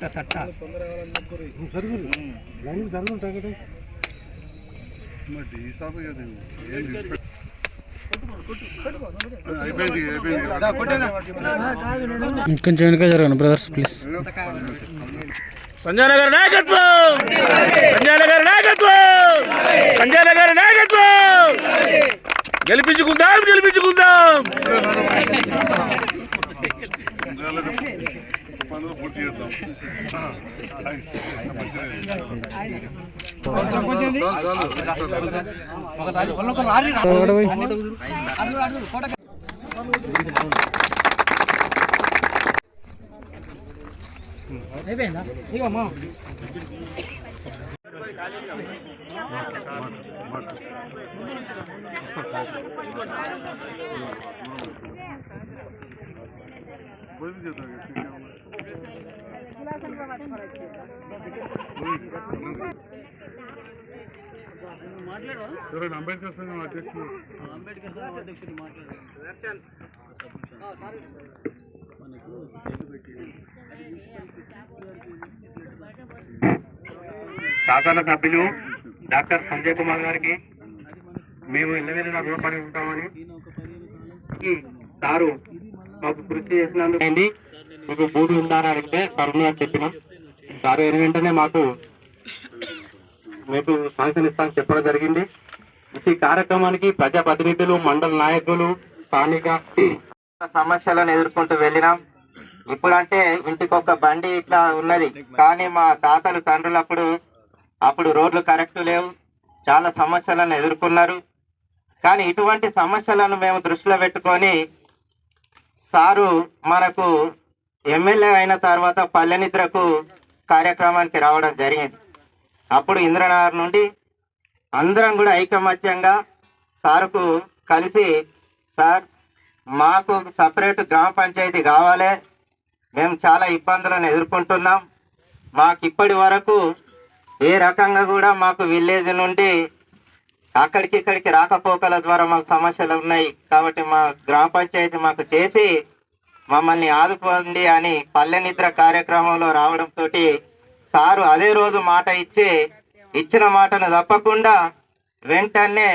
తట్ట కొంచెం వెనక జరగండి బ్రదర్స్ ప్లీజ్ సంజయ్ నగర్ నాయకత్వం! సంజయ్ నగర్ నాయకత్వం! సంజయ్ నగర్ నాయకత్వం! గెలిపించుకుందాం గెలిపించుకుందాం! పనులు పూర్తి చేద్దాం ఆ, థాంక్స్. మంచిది. చాలు, చాలు, చాలు. భోజనం అంబేద్కర్ సంఘం అధ్యక్షుడు సాధారణ సభ్యులు డాక్టర్ సంజయ్ కుమార్ గారికి మేము ఎల్లవేళలా రూపాయలు ఉంటామని సారు మాకు కృషి చేసినందుకు అండి. మీకు భూమి ఉందారా అడిగితే సరుణగా చెప్పినాం. సారు అయిన వెంటనే మాకు మీకు శాంక్షన్ ఇస్తామని చెప్పడం జరిగింది. ఈ కార్యక్రమానికి ప్రజాప్రతినిధులు మండల నాయకులు స్థానిక సమస్యలను ఎదుర్కొంటూ వెళ్ళినాం. ఇప్పుడంటే ఇంటికి ఒక బండి ఇట్లా ఉన్నది. కానీ మా తాతలు తండ్రులప్పుడు అప్పుడు రోడ్లు కరెక్ట్ లేవు. చాలా సమస్యలను ఎదుర్కొన్నారు. కానీ ఇటువంటి సమస్యలను మేము దృష్టిలో పెట్టుకొని సారు మనకు ఎమ్మెల్యే అయిన తర్వాత పల్లెనిద్రకు కార్యక్రమానికి రావడం జరిగింది. అప్పుడు ఇంద్రనగర్ నుండి అందరం కూడా ఐకమత్యంగా సార్కు కలిసి సార్ మాకు సపరేట్ గ్రామ పంచాయతీ కావాలి. మేము చాలా ఇబ్బందులను ఎదుర్కొంటున్నాం. మాకు ఇప్పటి వరకు ఏ రకంగా కూడా మాకు విలేజ్ నుండి అక్కడికి ఇక్కడికి రాకపోకల ద్వారా మాకు సమస్యలు ఉన్నాయి. కాబట్టి మా గ్రామ పంచాయతీ మాకు చేసి మమ్మల్ని ఆదుకోండి అని పల్లె నిద్ర కార్యక్రమంలో రావడంతో సారు అదే రోజు మాట ఇచ్చి ఇచ్చిన మాటను తప్పకుండా వెంటనే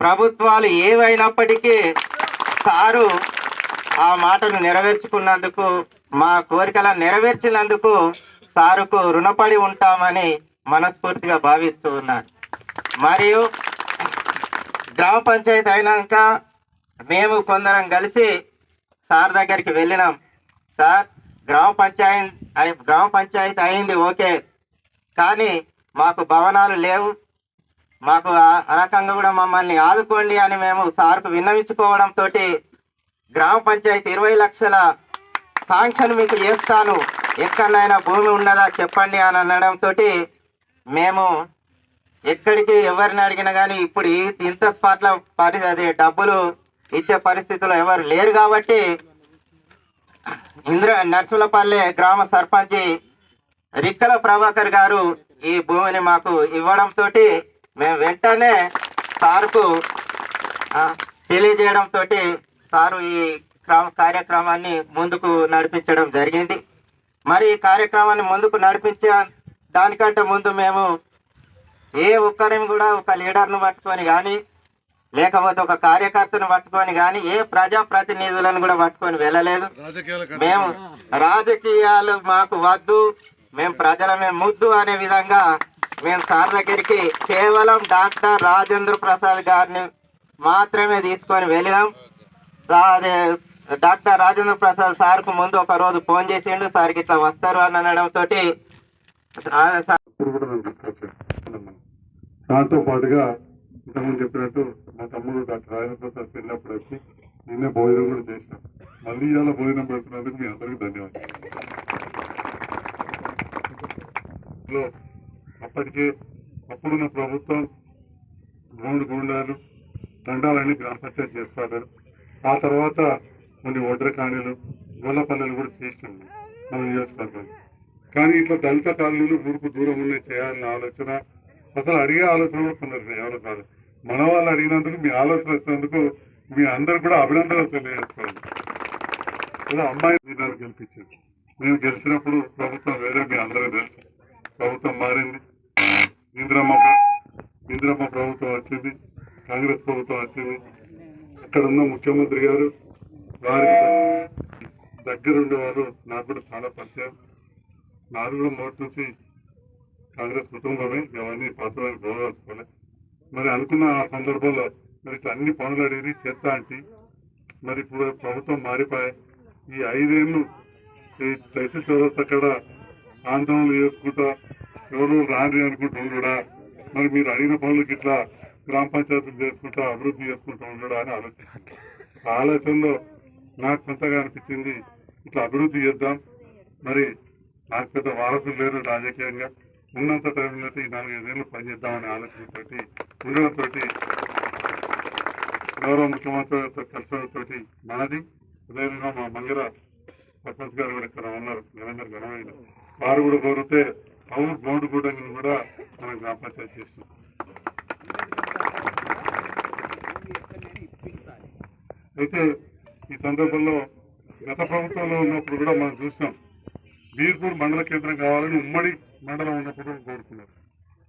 ప్రభుత్వాలు ఏవైనప్పటికీ సారు ఆ మాటను నెరవేర్చుకున్నందుకు మా కోరికలను నెరవేర్చినందుకు సారుకు రుణపడి ఉంటామని మనస్ఫూర్తిగా భావిస్తూ ఉన్నాను. మరియు గ్రామ పంచాయతీ అయినాక మేము కొందరం కలిసి సార్ దగ్గరికి వెళ్ళినాం. సార్ గ్రామ పంచాయతీ గ్రామ పంచాయతీ అయింది ఓకే. కానీ మాకు భవనాలు లేవు. మాకు ఆ రకంగా కూడా మమ్మల్ని ఆదుకోండి అని మేము సార్కు విన్నవించుకోవడంతో గ్రామ పంచాయతీ ఇరవై లక్షల శాంక్షన్ మీకు చేస్తాను. ఎక్కడైనా భూమి ఉన్నదా చెప్పండి అని అనడంతో మేము ఎక్కడికి ఎవరిని అడిగినా కానీ ఇప్పుడు ఈ- ఇంత స్పాట్ల పరి అది డబ్బులు ఇచ్చే పరిస్థితిలో ఎవరు లేరు కాబట్టి ఇంద్ర నర్సులపల్లె గ్రామ సర్పంచి రిక్కల ప్రభాకర్ గారు ఈ భూమిని మాకు ఇవ్వడంతో మేము వెంటనే సార్కు తెలియజేయడంతో సారు ఈ కార్యక్రమాన్ని ముందుకు నడిపించడం జరిగింది. మరి ఈ కార్యక్రమాన్ని ముందుకు నడిపించే దానికంటే ముందు మేము ఏ ఒక్కరిని కూడా ఒక లీడర్ను పట్టుకొని కానీ లేకపోతే ఒక కార్యకర్తను పట్టుకొని కానీ ఏ ప్రజా ప్రతినిధులను కూడా పట్టుకొని వెళ్ళలేదు. మేము రాజకీయాలు మాకు వద్దు మేము ప్రజలమే ముద్దు అనే విధంగా మేము సార్ దగ్గరికి కేవలం డాక్టర్ రాజేంద్ర ప్రసాద్ గారిని మాత్రమే తీసుకొని వెళ్ళినాం. అదే డాక్టర్ రాజేంద్ర ప్రసాద్ సార్కు ముందు ఒక రోజు ఫోన్ చేసిండు సార్కి ఇట్లా వస్తారు అని అనడంతో ఇప్పుడు కూడా మేము తీసుకొచ్చాం దాంతో పాటుగా ఇంతకుముందు చెప్పినట్టు మా తమ్ముడు డాక్టర్ రాజేంద్ర ప్రసాద్ వెళ్ళినప్పుడు వచ్చి నిన్నే భోజనం కూడా చేసినాం మళ్ళీ ఇవాళ భోజనం పెడుతున్నందుకు మీ అందరికీ ధన్యవాదాలు. లో అప్పటికే అప్పుడున్న ప్రభుత్వం గోండు గుండాలు దండాలని గ్రామ పంచాయతీ చేస్తారు ఆ తర్వాత కొన్ని ఒడ్ర కాణీలు గోళ్ళపల్లెలు కూడా చేసినాం మన నియోజకవర్గం కానీ ఇట్లా దళిత కాలనీలు ఊరుకు దూరం ఉన్నాయి చేయాలన్న ఆలోచన అసలు అడిగే ఆలోచన కూడా కొందరు ఎవరు కాదు. మన వాళ్ళు అడిగినందుకు మీ ఆలోచన వచ్చినందుకు మీ అందరు కూడా అభినందనలు తెలియజేసుకోవాలి ఇలా అమ్మాయి దీనాలు గెలిపించింది. మేము గెలిచినప్పుడు ప్రభుత్వం వేరే మీ అందరూ తెలుసు. ప్రభుత్వం మారింది. ఇందిరమ్మ ప్ర- ఇందిరమ్మ ప్రభుత్వం వచ్చింది. కాంగ్రెస్ ప్రభుత్వం వచ్చింది. అక్కడ ఉన్న ముఖ్యమంత్రి గారు వారికి దగ్గరుండేవారు నాకు కూడా చాలా పరిచయం. నాలుగు కూడా మొదటి నుంచి కాంగ్రెస్ కుటుంబమే అవన్నీ పాత్రలను గౌరవించుకోలే మరి అనుకున్న ఆ సందర్భంలో మరి ఇట్లా అన్ని పనులు అడిగి చేస్తా అంటే మరి ఇప్పుడు ప్రభుత్వం మారిపోయి ఈ ఐదేళ్ళు ఈ తహసీల్ వ్యవస్థ అక్కడ ఆందోళనలు చేసుకుంటా ఎవరు రాని అనుకుంటూ ఉండడా? మరి మీరు అడిగిన పనులకి ఇట్లా గ్రామ పంచాయతీలు చేసుకుంటా అభివృద్ధి చేసుకుంటూ ఉండడా అని ఆలోచన. ఆ ఆలోచనలో నాకు సొంతగా అనిపించింది ఇట్లా అభివృద్ధి చేద్దాం. మరి నాకు పెద్ద వారసులు లేరు రాజకీయంగా. ఉన్నంత టైంలో అయితే ఈ నాలుగైదేళ్ళు పనిచేద్దామనే ఆలోచనతోటి ఉండడంతో గౌరవ ముఖ్యమంత్రితో కలిసడంతో మనది అదేవిధంగా మా మంగిర సర్పంచ్ గారు కూడా ఇక్కడ ఉన్నారు నిరంతరం ఘనమైన. వారు కూడా కోరితే అవును బోర్డు కూడా కూడా మనం గ్రామ పంచాయతీ చేసినాం అయితే ఈ సందర్భంలో గత ప్రభుత్వంలో ఉన్నప్పుడు కూడా మనం చూసాం బీర్పూర్ మండల కేంద్రం కావాలని ఉమ్మడి మండలం ఉన్నప్పుడు కోరుకున్నారు.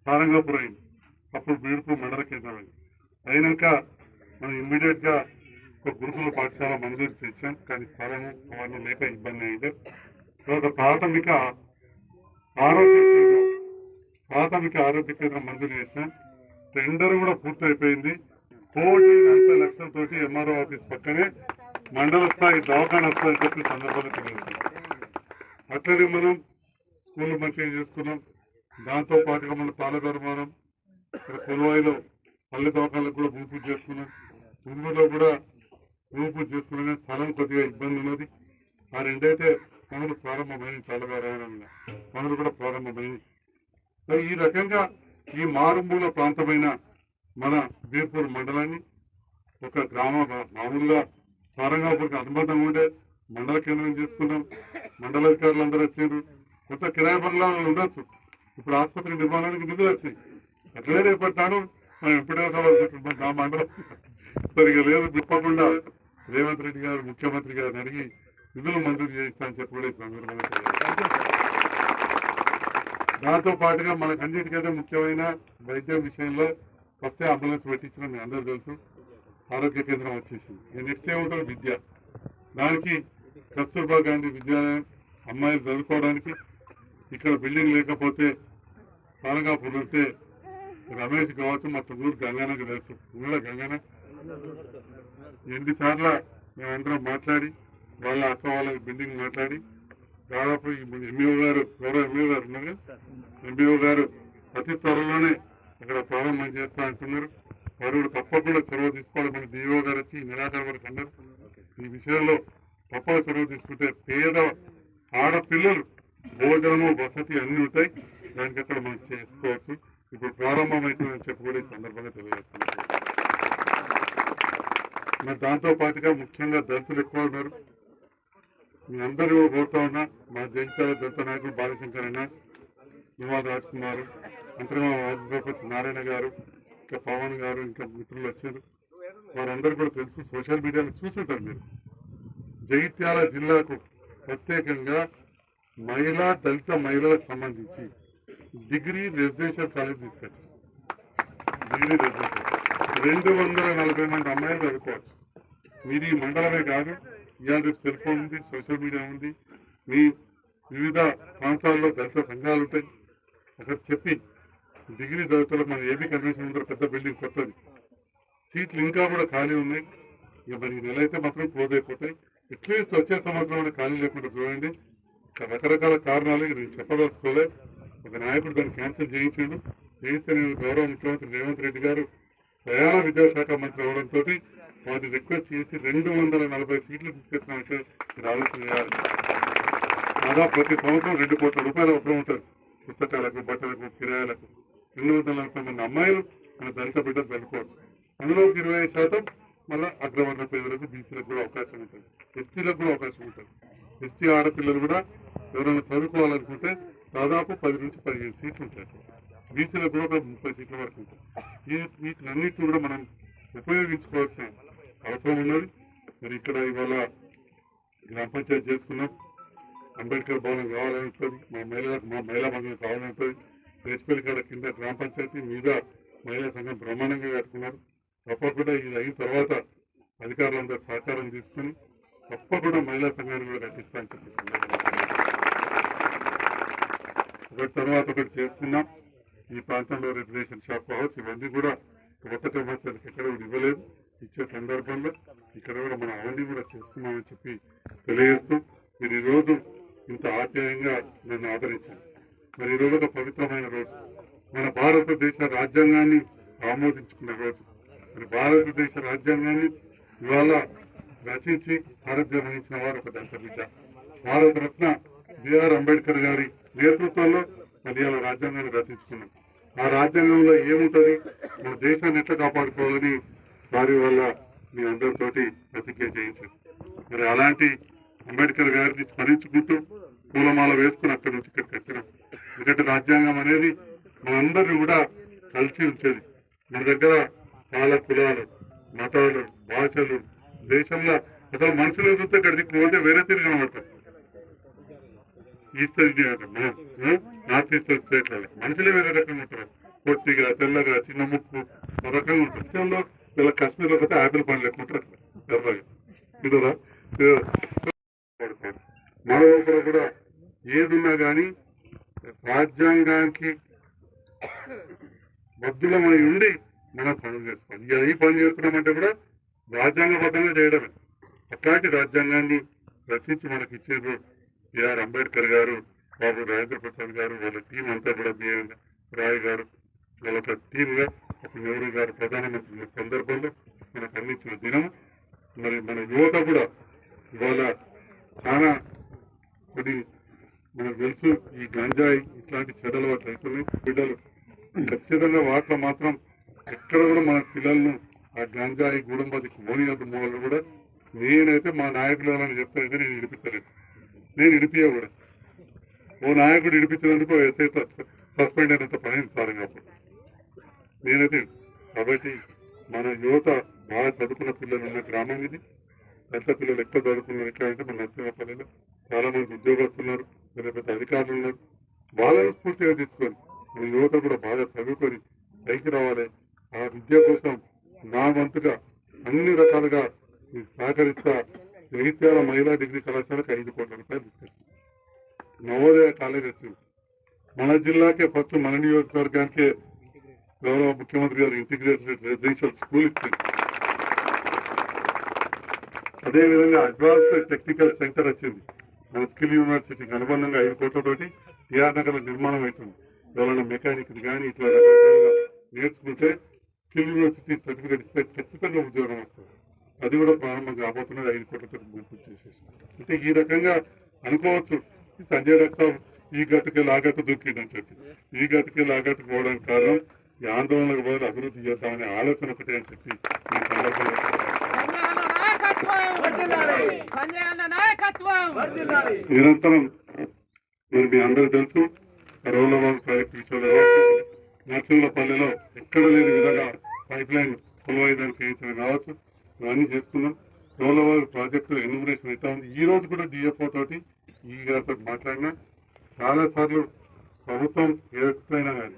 సారంగాపూర్ అయింది అప్పుడు బీర్పూర్ మండల కేంద్రం అయినాక మనం ఇమ్మీడియట్గా ఒక గురుకుల పాఠశాల మంజూరు చేశాం. కానీ స్థలం అవన్నీ లేక ఇబ్బంది అయింది. తర్వాత ప్రాథమిక ఆరోగ్య ప్రాథమిక ఆరోగ్య కేంద్రం మంజూరు చేసాం టెండర్ కూడా పూర్తయిపోయింది. కోటి నలభై ఎంఆర్ఓ ఆఫీస్ పక్కనే మండల స్థాయి దవాఖాన వస్తుందని చెప్పి సందర్భంలో తెలియజేస్తున్నాం అట్లనే మనం స్కూల్ మంచిగా చేసుకున్నాం. దాంతో పాటుగా మన తాళధర్మానం ఇక్కడ కొలువాయిలో పల్లె తోకాలకు కూడా భూమి పూజ చేసుకున్నాం. తుంగులో కూడా భూమి పూజ చేసుకున్నాం స్థలం కొద్దిగా ఇబ్బంది ఉన్నది. ఆ రెండైతే పనులు ప్రారంభమైంది తాళగారాయణ పనులు కూడా ప్రారంభమైంది. ఈ రకంగా ఈ మారుమూల ప్రాంతమైన మన బీర్పూర్ మండలాన్ని ఒక గ్రామ మామూలుగా సారంగాపూర్కి అనుబంధంగా ఉండే మండల కేంద్రం చేసుకున్నాం. మండలాధికారులు అందరూ వచ్చారు కొత్త కిరాయి బంగ్లాలు ఉండొచ్చు. ఇప్పుడు ఆసుపత్రి నిర్మాణానికి నిధులు వచ్చాయి. ఎట్లే రేపటి నాడు మనం ఎప్పుడే సభలు మండలం సరిగా లేదు. చెప్పకుండా రేవంత్ రెడ్డి గారు ముఖ్యమంత్రి గారిని అడిగి నిధులు మంజూరు చేయిస్తానని చెప్పి కూడా సందర్భంగా దాంతో పాటుగా మనకు అన్నిటికంటే ముఖ్యమైన వైద్యం విషయంలో ఫస్టే అంబులెన్స్ పెట్టించిన మీ అందరూ తెలుసు. ఆరోగ్య కేంద్రం వచ్చేసింది. నెక్స్ట్ ఏముంటుంది? విద్య. దానికి కస్తూర్బా గాంధీ విద్యాలయం అమ్మాయిలు చదువుకోవడానికి ఇక్కడ బిల్డింగ్ లేకపోతే పాలగాపూర్ ఉంటే రమేష్ కావచ్చు మా తొమ్మిది గంగానకి తెలుసు. ఉన్నాడా గంగాన. ఎన్నిసార్లు మేమందరం మాట్లాడి వాళ్ళ అక్క వాళ్ళకి బిల్డింగ్ మాట్లాడి దాదాపు ఎంబీఓ గారు గౌరవ ఎంబీఓ గారు ఉన్నారు ఎంబీఓ గారు అతి త్వరలోనే ఇక్కడ ప్రారంభం చేస్తా అంటున్నారు. వారు కూడా తప్పకుండా చొరవ తీసుకోవాలి. మన డిఓ గారు వచ్చి నిరాకరణ వరకు అన్నారు. ఈ విషయంలో తప్పక చొరవ తీసుకుంటే పేద ఆడపిల్లలు భోజనము వసతి అన్ని ఉంటాయి. దానికి అక్కడ మనం చేసుకోవచ్చు. ఇప్పుడు ప్రారంభం అవుతుందని చెప్పి కూడా ఈ సందర్భంగా తెలియజేస్తున్నాం మరి దాంతో పాటుగా ముఖ్యంగా దళితులు ఎక్కువ ఉన్నారు. మీ అందరూ కోరుతా ఉన్నా మా జైత్యాల దళిత నాయకులు బాలశంకర్ అన్న నివాద రాజకుమారు కుమార్ అంతర్మా నారాయణ గారు ఇంకా పవన్ గారు ఇంకా మిత్రులు వచ్చారు. వారందరూ కూడా తెలుసు సోషల్ మీడియాలో చూసుంటారు మీరు. జగిత్యాల జిల్లాకు ప్రత్యేకంగా మహిళా దళిత మహిళలకు సంబంధించి డిగ్రీ రెసిడెన్షియల్ కాలేజ్ తీసుకొచ్చి డిగ్రీ రెసిడెన్షియల్. రెండు వందల నలభై మంది అమ్మాయిలు చదువుకోవచ్చు మీరు ఈ మండలమే కాదు ఇవాళ రేపు సెల్ ఫోన్ ఉంది సోషల్ మీడియా ఉంది. మీ వివిధ ప్రాంతాల్లో దళిత సంఘాలు ఉంటాయి. అక్కడ చెప్పి డిగ్రీ చదువుతున్న మన ఏపీ కన్వెన్షన్ ముందర పెద్ద బిల్డింగ్ కొత్తది. సీట్లు ఇంకా కూడా ఖాళీ ఉన్నాయి. ఇక మరి ఈ నెల అయితే మాత్రం క్లోజ్ అయిపోతాయి. అట్లీస్ట్ వచ్చే సంవత్సరం ఖాళీ లేకుండా చూడండి. రకరకాల కారణాలు నేను చెప్పదలుచుకోలే. ఒక నాయకుడు దాన్ని క్యాన్సిల్ చేయించాడు. చేయిస్తే నేను గౌరవ ముఖ్యమంత్రి రేవంత్ రెడ్డి గారు ప్రయాణ విద్యాశాఖ మంత్రి అవడంతో వారిని రిక్వెస్ట్ చేసి రెండు వందల నలభై సీట్లు తీసుకొచ్చినట్టు మీరు ఆలోచన చేయాలి. దాదాపు ప్రతి సంవత్సరం రెండు కోట్ల రూపాయలు అవసరం ఉంటుంది. పుస్తకాలకు బట్టలకు కిరాయాలకు. రెండు వందల నలభై మంది అమ్మాయిలు మన దళిత బిడ్డలు చదువుకోవచ్చు. అందులో ఇరవై ఐదు శాతం మళ్ళీ అగ్రవర్ణ పేదలకు బీసీలకు కూడా అవకాశం ఉంటుంది. ఎస్టీలకు కూడా అవకాశం ఉంటుంది. ఎస్టీ ఆడపిల్లలు కూడా ఎవరైనా చదువుకోవాలనుకుంటే దాదాపు పది నుంచి పదిహేను సీట్లు ఉంటాయి. బీసీలకు కూడా ఒక ముప్పై సీట్ల వరకు ఉంటాయి. ఈ వీటినన్నిటిని కూడా మనం ఉపయోగించుకోవాల్సిన అవసరం ఉన్నది. మరి ఇక్కడ ఇవాళ గ్రామ పంచాయతీ చేసుకున్నాం. అంబేద్కర్ భవనం కావాలని ఉంటుంది. మా మహిళలకు మా మహిళా మండలం కావాలంటుంది ఉంటుంది. రేచిపల్లి కాడ కింద గ్రామ పంచాయతీ మీద మహిళా సంఘం బ్రహ్మాండంగా కట్టుకున్నారు. తప్పకుండా ఇది అయిన తర్వాత అధికారులందరూ సహకారం తీసుకుని తప్పకుండా మహిళా సంఘాన్ని కూడా కట్టిస్తా చెప్పి ఒకటి తర్వాత ఒకటి చేసుకున్నాం. ఈ ప్రాంతంలో రెగ్యులేషన్ షాప్ హౌస్ ఇవన్నీ కూడా కొత్త సంవత్సరానికి ఎక్కడ కూడా ఇవ్వలేదు. ఇచ్చే సందర్భంలో ఇక్కడ కూడా మనం అవన్నీ కూడా చేస్తున్నామని చెప్పి తెలియజేస్తూ మీరు ఈరోజు ఇంత ఆప్యాయంగా నన్ను ఆదరించాను మరి ఈ రోజు ఒక పవిత్రమైన రోజు. మన భారతదేశ రాజ్యాంగాన్ని ఆమోదించుకున్న రోజు. మరి భారతదేశ రాజ్యాంగాన్ని ఇవాళ రచించి సారథ్యం వహించిన వారు ఒక దశబిడ్డ బిడ్డ భారత రత్న బిఆర్ అంబేద్కర్ గారి నేతృత్వంలో మరి రాజ్యాంగాన్ని రచించుకున్నాం. ఆ రాజ్యాంగంలో ఏముంటుంది? మన దేశాన్ని ఎట్లా కాపాడుకోవాలని వారి వల్ల మీ అందరితోటి ప్రతిజ్ఞ చేయించారు మరి అలాంటి అంబేద్కర్ గారిని స్మరించుకుంటూ పూలమాల వేసుకుని అక్కడి నుంచి ఇక్కడికి వచ్చినాం. ఎందుకంటే రాజ్యాంగం అనేది మనందరినీ కూడా కలిసి ఉంచేది. మన దగ్గర చాలా కులాలు మతాలు భాషలు దేశంలో అసలు మనుషులు చూస్తే ఇక్కడ పోతే వేరే తిరిగి కనబడతారు. ఈస్టర్ నార్త్ ఈస్టర్న్ స్టేట్ మనుషులే వేరే రకంగా ఉంటారు. పొట్టిగా తెల్లగా చిన్న ముక్కు ఒక రకంగా ఉంటారు. దేశంలో ఇలా కాశ్మీర్లో పోతే ఆపిల్ పండ్లు ఎక్కువ ఉంటారు. ఎర్రగా ఇదరా? కూడా ఏదున్నా కానీ రాజ్యాంగానికి బద్దులమై ఉండి మనం పనులు చేసుకోవాలి. ఇక ఈ పని చేస్తున్నామంటే కూడా రాజ్యాంగబద్ధంగా చేయడమే. అట్లాంటి రాజ్యాంగాన్ని రచించి మనకి ఇచ్చారు బిఆర్ అంబేద్కర్ గారు బాబు రాజేంద్ర ప్రసాద్ గారు వాళ్ళ టీం అంతా కూడా బిఆర్ రాయ్ గారు. వాళ్ళ టీంగా ఒక నెహ్రూ గారు ప్రధానమంత్రి సందర్భంలో మనకు అందించిన దినం. మరి మన యువత కూడా ఇవాళ చాలా కొన్ని మనకు తెలుసు ఈ గంజాయి ఇట్లాంటి చెడలు అట్లా అవుతున్నాయి బిడ్డలు ఖచ్చితంగా వాటిలో మాత్రం ఎక్కడ కూడా మన పిల్లలను ఆ గంజాయి గుడంబది మోనియద్దు మూలలో కూడా నేనైతే మా నాయకులు అని చెప్తానైతే నేను ఇడిపించలేదు నేను ఇడిపియా కూడా. ఓ నాయకుడు ఇడిపించినందుకు ఎస్ఐ సస్పెండ్ అయినంత పని సార్ అప్పుడు. నేనైతే కాబట్టి మన యువత బాగా చదువుకున్న పిల్లలు ఉన్న గ్రామం ఇది. పెద్ద పిల్లలు ఎక్కువ చదువుకున్నారు. ఎట్లా అంటే మన నరసింహపల్లిలో చాలా మంది ఉద్యోగస్తున్నారు పెద్ద పెద్ద అధికారులు ఉన్నారు. వాళ్ళని స్ఫూర్తిగా తీసుకొని మన యువత కూడా బాగా చదువుకొని పైకి రావాలి. ఆ విద్య కోసం నా వంతుగా అన్ని రకాలుగా సహకరిస్తా జగిత్యాల మహిళా డిగ్రీ కళాశాలకు ఐదు కోట్ల రూపాయలు తీసుకొచ్చింది నవోదయ కాలేజ్ వచ్చింది. మన జిల్లాకే ఫస్ట్ మన నియోజకవర్గానికే గౌరవ ముఖ్యమంత్రి గారు ఇంటిగ్రేటెడ్ రెసిడెన్షియల్ స్కూల్ ఇచ్చింది అదేవిధంగా అడ్వాన్స్డ్ టెక్నికల్ సెంటర్ వచ్చింది. మన స్కిల్ యూనివర్సిటీకి అనుబంధంగా ఐదు కోట్లతోటి టిఆర్ నగర్ నిర్మాణం అవుతుంది. ఎవరైనా మెకానిక్ కానీ ఇట్లా నేర్చుకుంటే యూనివర్సిటీ సర్టిఫికేట్ ఇస్తే ఖచ్చితంగా ఉద్యోగం వస్తుంది. అది కూడా ప్రారంభం కాబోతున్నది ఐదు కోట్లతో పూర్తి చేసేసి. అంటే ఈ రకంగా అనుకోవచ్చు. ఈ సంజయ్ రక్తం ఈ గట్టుకి లాగట్టు దొరికిందని చెప్పి. ఈ గట్టుకి లాగట్టు పోవడానికి కారణం ఈ ఆందోళనకు బదులు అభివృద్ధి చేద్దామనే ఆలోచన ఒకటే అని చెప్పి ఈ నిరంతరం మరి మీ అందరూ తెలుసు రౌలబాగ్ ప్రాజెక్టు విషయంలో నర్సింహపల్లిలో ఎక్కడ లేని విధంగా పైప్ లైన్ కొలువైదాన్ని వేయించడం కావచ్చు ఇవన్నీ చేసుకున్నాం. డోలవర్ ప్రాజెక్టు ఎన్యూమరేషన్ అవుతా ఉంది. ఈ రోజు కూడా డిఎఫ్ఓ తోటి ఈ గారితో మాట్లాడినా. చాలా సార్లు ప్రభుత్వం ఏదైనా కానీ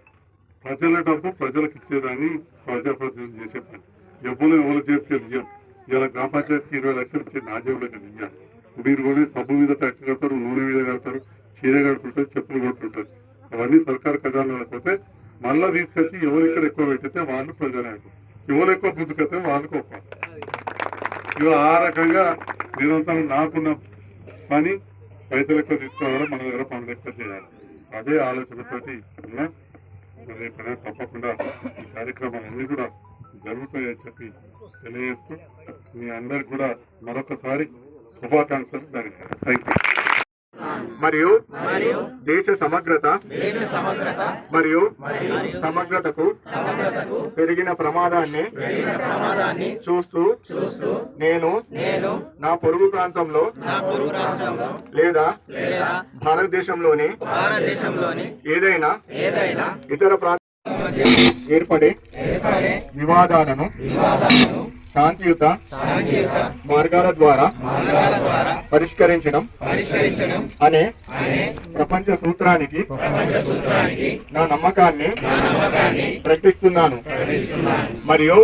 ప్రజల డబ్బు ప్రజలకు ఇచ్చేదాన్ని ప్రజాప్రతినిధులు చేసే పని. ఎవరు ఎవరు చేస్తే నిజం. ఇలా గ్రామ పంచాయతీకి ఇరవై లక్షలు ఇచ్చే నా జేబులోకి మీరు కూడా సబ్బు మీద ట్యాక్స్ కడతారు నూనె మీద కడతారు చీర కడుతుంటారు చెప్పులు కొడుతుంటారు. అవన్నీ సర్కారు ఖజానాలకు పోతే మళ్ళా తీసుకొచ్చి ఎవరు ఇక్కడ ఎక్కువ పెట్టితే వాళ్ళు ప్రజానాయకులు ఎవరు ఎక్కువ పుట్టుకొస్తే వాళ్ళు గొప్ప. ఇక ఆ రకంగా నిరంతరం నాకున్న పని పైసలు ఎక్కువ తీసుకోవాలి మన దగ్గర పనులు ఎక్కువ చేయాలి. అదే ఆలోచనతోటి మరి తప్పకుండా ఈ కార్యక్రమాలన్నీ కూడా జరుగుతాయని చెప్పి తెలియజేస్తూ మీ అందరికి కూడా మరొకసారి శుభాకాంక్షలు దానికి థ్యాంక్ యూ మరియు దేశ సమగ్రత మరియు సమగ్రతకు పెరిగిన ప్రమాదాన్ని చూస్తూ నేను నా పొరుగు ప్రాంతంలో లేదా భారతదేశంలోని ఏదైనా ఇతర ప్రాంత ఏర్పడే వివాదాలను శాంతియుత మార్గాల ద్వారా పరిష్కరించడం అనే ప్రపంచ సూత్రానికి నా నమ్మకాన్ని ప్రకటిస్తున్నాను. మరియు